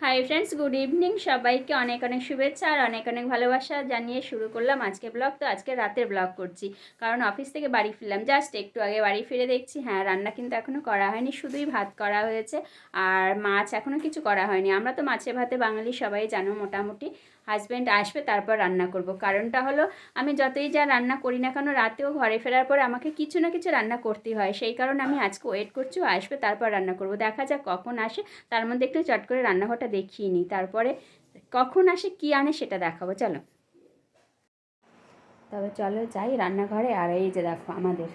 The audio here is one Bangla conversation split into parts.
হাই ফ্রেন্ডস গুড ইভিনিং সবাইকে অনেক অনেক শুভেচ্ছা আর অনেক অনেক ভালোবাসা জানিয়ে শুরু করলাম আজকে ব্লগ তো আজকে রাতের ব্লগ করছি। কারণ অফিস থেকে বাড়ি ফিরলাম। জাস্ট একটু আগে বাড়ি ফিরে দেখছি। হ্যাঁ রান্না কিন্তু এখনও করা হয়নি। শুধুই ভাত করা হয়েছে। আর মাছ এখনও কিছু করা হয়নি। আমরা তো মাছে ভাতে বাঙালি সবাই জানো মোটামুটি। হাজব্যান্ড আসবে, তারপর রান্না করব। কারণটা হলো, আমি যতই যা রান্না করি না কেন, রাতেও ঘরে ফেরার পর আমাকে কিছু না কিছু রান্না করতেই হয়। সেই কারণে আমি আজকে ওয়েট করছি আসবে, তারপর রান্না করব। দেখা যাক কখন আসে, তার মধ্যে একটু চট করে রান্নাঘরটা দেখিয়ে নিই। তারপরে কখন আসে, কি আনে সেটা দেখাবো। চলো। তবে চলো যাই রান্নাঘরে। আর এই যে দেখো, আমাদের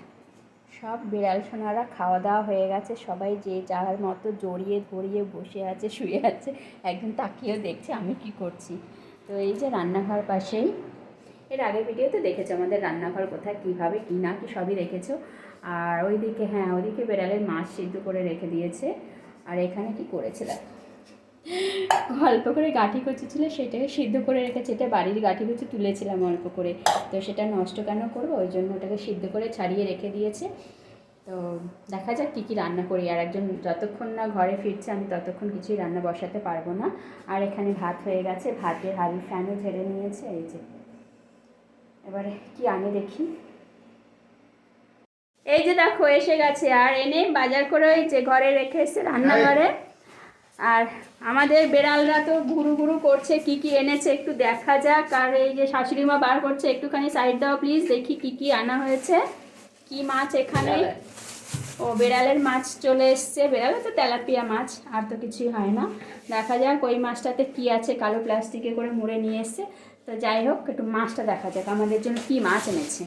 সব বিড়াল সোনারা খাওয়া দাওয়া হয়ে গেছে। সবাই যে যার মতো জড়িয়ে ধরিয়ে বসে আছে, শুয়ে আছে একদিন তাকিয়েও দেখছে, আমি কি করছি? তো এই যে রান্নাঘর পাশেই, এর আগের ভিডিওতে দেখেছ আমাদের রান্নাঘর কোথায়, কীভাবে, কী না, কি সবই দেখেছ? আর ওইদিকে হ্যাঁ ওইদিকে বেড়ালের মাছ সিদ্ধ করে রেখে দিয়েছে। আর এখানে কি করেছে দেখো। অল্প করে গাঠি কচি ছিল, সেটাকে সিদ্ধ করে রেখেছে। এটা বাড়ির গাঠি কচি তুলেছিলাম অল্প করে। তো সেটা নষ্ট কেন করব? ওই জন্য ওটাকে সিদ্ধ করে ছাড়িয়ে রেখে দিয়েছে। তো দেখা যাক কী কী রান্না করি। আর একজন যতক্ষণ না ঘরে ফিরছে আমি ততক্ষণ কিছুই রান্না বসাতে পারব না। আর এখানে ভাত হয়ে গেছে ভাতের হাড়ি ফ্যানও ঝেড়ে নিয়েছে এই যে। এবারে কি আনে দেখি। এই যে দেখো এসে গেছে। আর এনে বাজার করে ওই যে ঘরে রেখে এসছে রান্নাঘরে। আর আমাদের বেড়ালরা তো ঘুরু ঘুরু করছে কি কি এনেছে একটু দেখা যাক। আর এই যে শাশুড়ি মা বার করছে একটুখানি সাইড দাও প্লিজ দেখি কি কি আনা হয়েছে। কি মাছ এখানে? ও বেড়ালের মাছ চলে এসছে। বেড়ালে তো তেলাপিয়া মাছ আর তো কিছুই হয় না। দেখা যাক ওই মাছটাতে কি আছে কালো প্লাস্টিকে করে মুড়ে নিয়ে এসছে। তো যাই হোক একটু মাছটা দেখা যাক আমাদের জন্য কি মাছ এনেছে।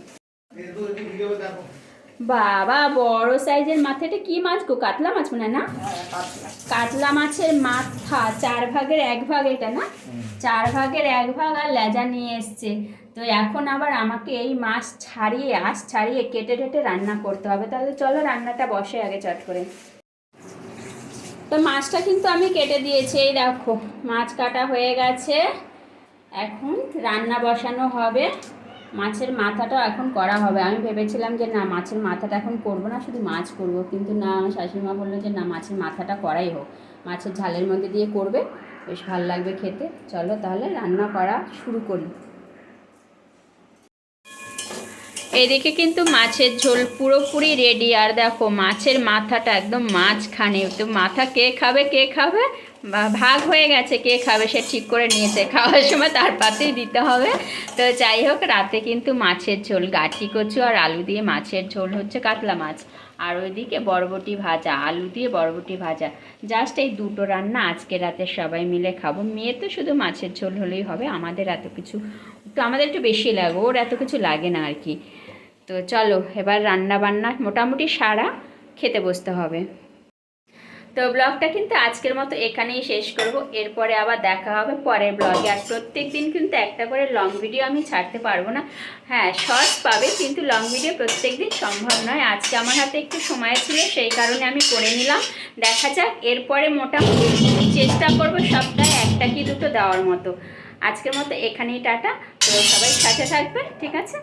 বাবা, বড় সাইজের মাথাটা কি মাছ গো? কাতলা মাছ মনে না? কাতলা মাছের মাথা, চার ভাগের এক ভাগ এটা না? চার ভাগের এক ভাগ আর লেজা নিয়ে এসছে। তো এখন আবার আমাকে এই মাছ ছাড়িয়ে, আঁশ ছাড়িয়ে কেটে টেটে রান্না করতে হবে। তাহলে চলো রান্নাটা বসে আগে চট করে। তো মাছটা কিন্তু আমি কেটে দিয়েছি, এই দেখো। মাছ কাটা হয়ে গেছে। এখন রান্না বসানো হবে। মাছের মাথাটা এখন করা হবে। আমি ভেবেছিলাম যে, না, মাছের মাথাটা এখন করব না, শুধু মাছ করব। কিন্তু না আমার শাশুড়িমা বলল যে, না, মাছের মাথাটা করাই হোক। মাছের ঝালের মধ্যে দিয়ে করবে। বেশ ভালো লাগবে খেতে। চলো তাহলে রান্না করা শুরু করি। এদিকে কিন্তু মাছের ঝোল পুরোপুরি রেডি আর দেখো মাছের মাথাটা একদম মাছখানে তো মাথা কে খাবে কে খাবে? ভাগ হয়ে গেছে কে খাবে, সে ঠিক করে নিয়েছে। খাওয়ার সময় তার পাতেই দিতে হবে। তো যাই হোক, রাতে কিন্তু মাছের ঝোল, গাঠি কচু আর আলু দিয়ে মাছের ঝোল হচ্ছে কাতলা মাছ। আর ওইদিকে বরবটি ভাজা, আলু দিয়ে বরবটি ভাজা। জাস্ট এই দুটো রান্না আজকে রাতে সবাই মিলে খাব। মেয়ে তো শুধু মাছের ঝোল হলেই হবে, আমাদের এত কিছু, তো আমাদের একটু বেশি লাগে, ওর এত কিছু লাগে না আর কি। তো চলো, এবার রান্না বান্না মোটামুটি সারা, খেতে বসতে হবে। তো ব্লগটা কিন্তু আজকের মতো এখানেই শেষ করব। এরপরে আবার দেখা হবে পরের ব্লগে। আর প্রত্যেক দিন কিন্তু একটা করে লং ভিডিও আমি ছাড়তে পারব না। হ্যাঁ শর্টস পাবে, কিন্তু লং ভিডিও প্রত্যেক দিন সম্ভব নয়। আজকে আমার হাতে একটু সময় ছিল, সেই কারণে আমি করে নিলাম। দেখা যাক, এরপরে মোটামুটি চেষ্টা করব সপ্তাহে একটা কি দুটো দেওয়ার মতো। আজকের মতো এখানেই টাটা। তো সবাই সাথে থাকবে ঠিক আছে?